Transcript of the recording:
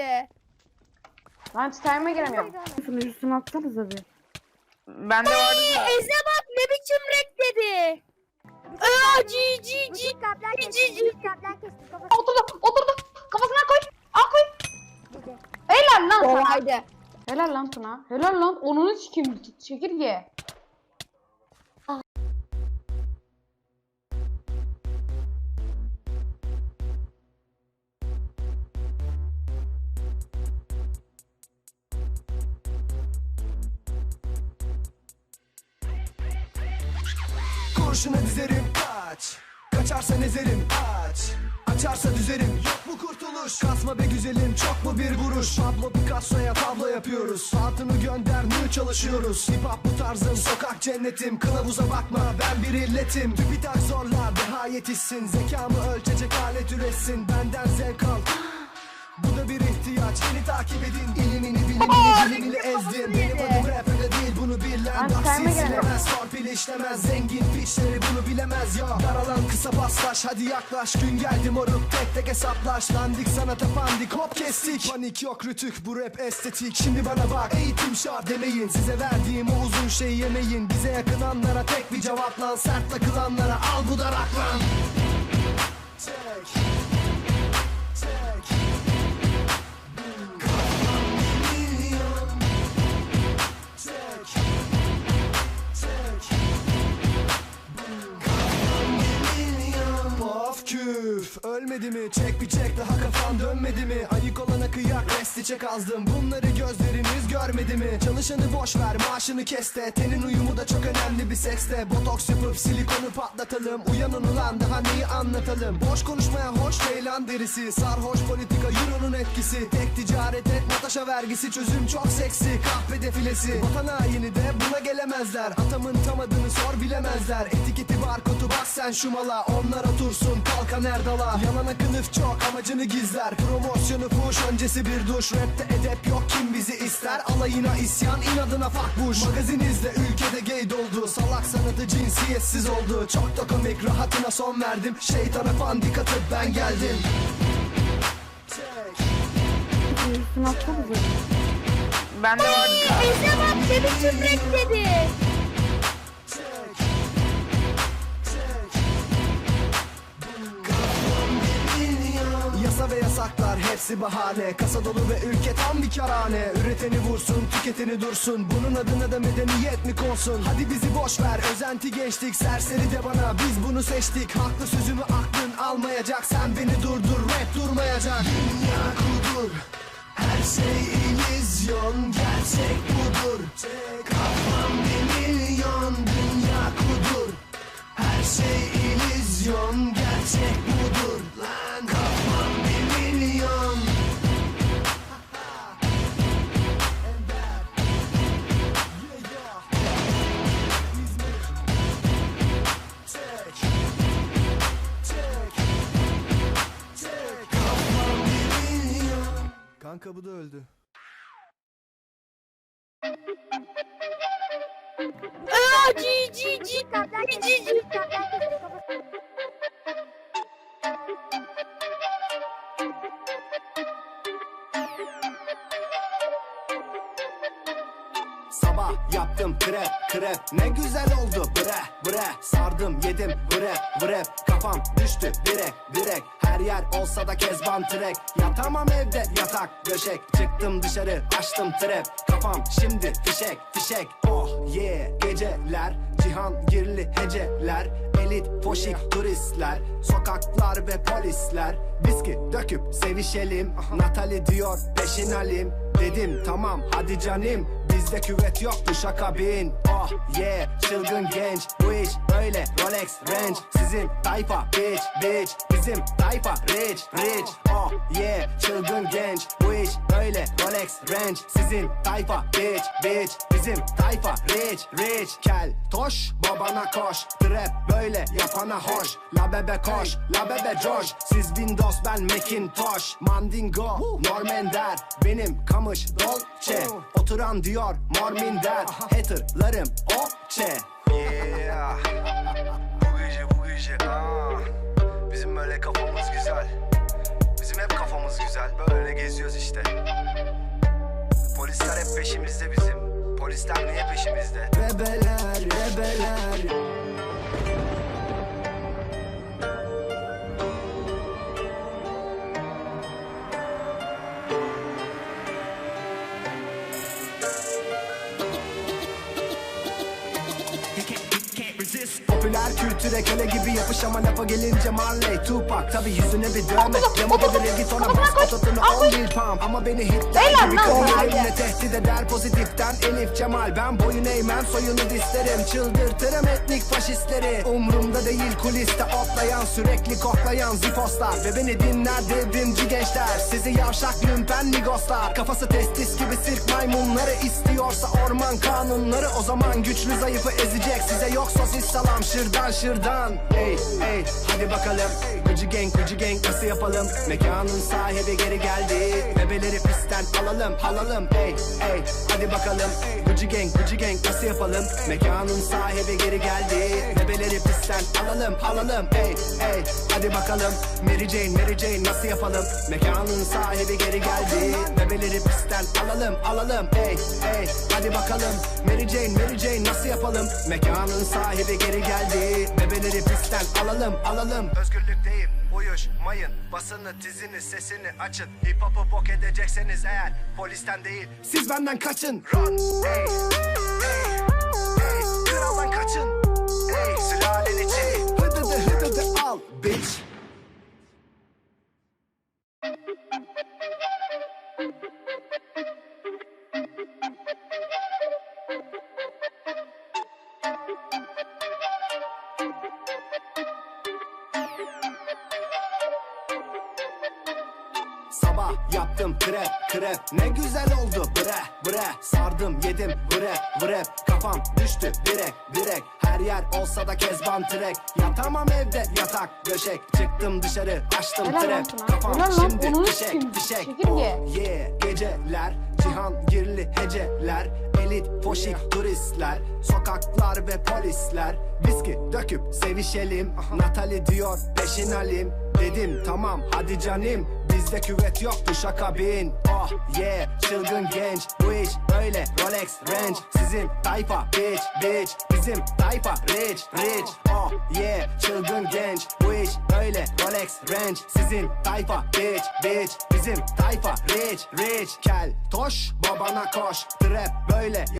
dedi. Lan titanime giremiyorum. Şunu üstüne atsanıza bir. Bende vardı da. Eze bak ne biçim renk dedi. Aa ci ci ci. Bütün. Kafasına Oturdu oturdu. Kafasına koy. Al koy. dedi. Helal lan sana. Helal lan Tuna. Helal lan. Onunu sikeyim. Çekirge. Kurşuna dizerim kaç Kaçarsan ezerim aç. Açarsa düzerim. Yok mu kurtuluş? Kasma be güzelim çok mu bir vuruş? Pablo Picasso'ya tablo yapıyoruz. Saatimi gönder mı çalışıyoruz. Hip hop bu tarzım sokak cennetim. Kılavuza bakma ben bir illetim. TÜBİTAK zorlar daha yetişsin Zekamı ölçecek alet üretsin. Benden zevk al. Bu da bir ihtiyaç. Beni takip edin. İlimini bilimini dilini ezdin. Benim silemez Torpil işlemez. Zengin piçleri bunu bilemez ya. Daralan kısa paslaş hadi yaklaş. Gün geldi moruk tek tek hesaplaş. Landik sana tapandik hop kestik. Panik yok rütük bu rap estetik. Şimdi bana bak eğitim şart demeyin. Size verdiğim o uzun şeyi yemeyin. Bize yakınanlara tek bir cevap lan. Sert takılanlara al bu darak lan Tek ölmedi mi? Çek bir çek daha kafan dönmedi mi? Ayık olana kıyak resti çek bunları gözleriniz görmedi mi? Çalışanı boş ver maaşını kes de tenin uyumu da çok önemli bir sekste. Botoks yapıp silikonu patlatalım. Uyanın ulan daha neyi anlatalım? Boş konuşmaya hoş ceylan derisi. Sarhoş politika euronun etkisi. Tek ticaret et Natasha vergisi. Çözüm çok seksi kahve defilesi. Vatan haini de buna gelemezler. Atamın tam adını sor bilemezler. Etiketi barkodu bak sen şu mala. Onlar otursun kalkan erdala. Yalana kılıf çok amacını gizler. Promosyonu fuş öncesi bir duş. Rapte edep yok kim bizi ister? Alayına isyan inadına fuck bush. Magazin izle ülkede gay doldu. Salak sanatı cinsiyetsiz oldu. Çok da komik rahatına son verdim. Şeytana pandik atıp ben geldim. Bende vardı da. Eze bak biçim renk dedi. Yasaklar hepsi bahane. Kasa dolu ve ülke tam bir karhane Üreteni vursun tüketeni dursun. Bunun adına da medeniyet mi konsun? Hadi bizi boş ver özenti geçtik Serseri de bana biz bunu seçtik. Haklı sözümü aklın almayacak. Sen beni durdur rap durmayacak. Dünya kudur her şey illüzyon Gerçek budur. Kafam bir milyon. Dünya kudur her şey illüzyon Gerçek budur Kanka bu da öldü. Aa ci ci ci. Ci ci Sabah yaptım krep krep. Ne güzel oldu bre bre. Sardım yedim bre bre Kafam düştü direk direk Her yer olsa da kezban trek. Yatamam evde yatak döşek. Çıktım dışarı açtım trap Kafam şimdi fişek fişek. Oh yeah geceler Cihan girli heceler. Elit foşik turistler Sokaklar ve polisler. Viski döküp sevişelim. Natali diyor peşin alim Dedim tamam hadi canım Bizde küvet yoktu şaka bin. Oh yeah çılgın genç. Bu iş böyle Rolex Range. Sizin tayfa bitch bitch. Bizim tayfa rich rich. Oh yeah çılgın genç. Bu iş böyle Rolex Range. Sizin tayfa bitch bitch. Bizim tayfa rich rich. Kel toş babana koş. Trap böyle yapana hoş. La bebe koş la bebe coş. Siz Windows ben Macintosh. Mandingo Normender Benim kamış Dolce. Oturan diyor Morminder Haterlarım Opçe. Yeah. Bu gece bu gece aa. Bizim böyle kafamız güzel. Bizim hep kafamız güzel. Böyle geziyoruz işte. Polisler hep peşimizde bizim. Polisler niye peşimizde? Bebeler bebeler Popüler kültüre köle gibi yapış ama lafa gelince Marley, Tupac Tabi yüzüne bir dövme Demo gibi reggaetona bas ototunu on bir pam Ama beni hitler gibi kalıyor eline tehdit eder pozitiften. Elif Cemal Ben boyun eğmem soyunu dislerim. Çıldırtırım etnik faşistleri. Umrumda değil kuliste otlayan Sürekli koklayan zifoslar. Ve beni dinler devrimci gençler. Sizi yavşak lümpen migoslar Kafası testis gibi sirk maymunları istiyorsa orman kanunları. O zaman güçlü zayıfı ezecek. Size yok sosis salam şırdan şırdan. Hey hey hadi bakalım Gıcı gang gıcı gang nasıl yapalım? Mekanın sahibi geri geldi. Bebeleri pistten alalım alalım. Hey hey hadi bakalım. Gıcı gang gıcı gang nasıl yapalım? Mekanın sahibi geri geldi. Bebeleri pistten alalım alalım. Hey hey hadi bakalım. Mary Jane Mary Jane nasıl yapalım? Mekanın sahibi geri geldi. Bebeleri pistten alalım alalım. Hey hey hadi bakalım. Mary Jane Mary Jane nasıl yapalım? Mekanın sahibi geri geldi. Bebeleri pistten alalım alalım. Özgürlükteyim uyuşmayın Basını dizini sesini açın. Hip hop'u bok edecekseniz eğer Polisten değil siz benden kaçın. Run hey krep krep Ne güzel oldu. Bre bre. Sardım yedim. Bre bre Kafam düştü. Direk direk. Her yer olsa da kezban trek. Yatamam evde. Yatak döşek. Çıktım dışarı. Açtım Helal lan trap. Kafam Helal lan, şimdi onu fişek fişek. Oh yeah. Geceler Cihan girli heceler. Elit foşik turistler. Sokaklar ve polisler. Viski döküp sevişelim. Natali diyor peşin alim Dedim tamam hadi canim. Bizde küvet yok duşakabin Oh yeah çılgın genç. Bu iş öyle Rolex Range. Sizin tayfa bitch bitch. Bizim tayfa rich rich. Oh yeah çılgın genç. Bu iş öyle Rolex Range. Sizin tayfa bitch bitch. Bizim tayfa rich rich. Kel toş babana koş Trap böyle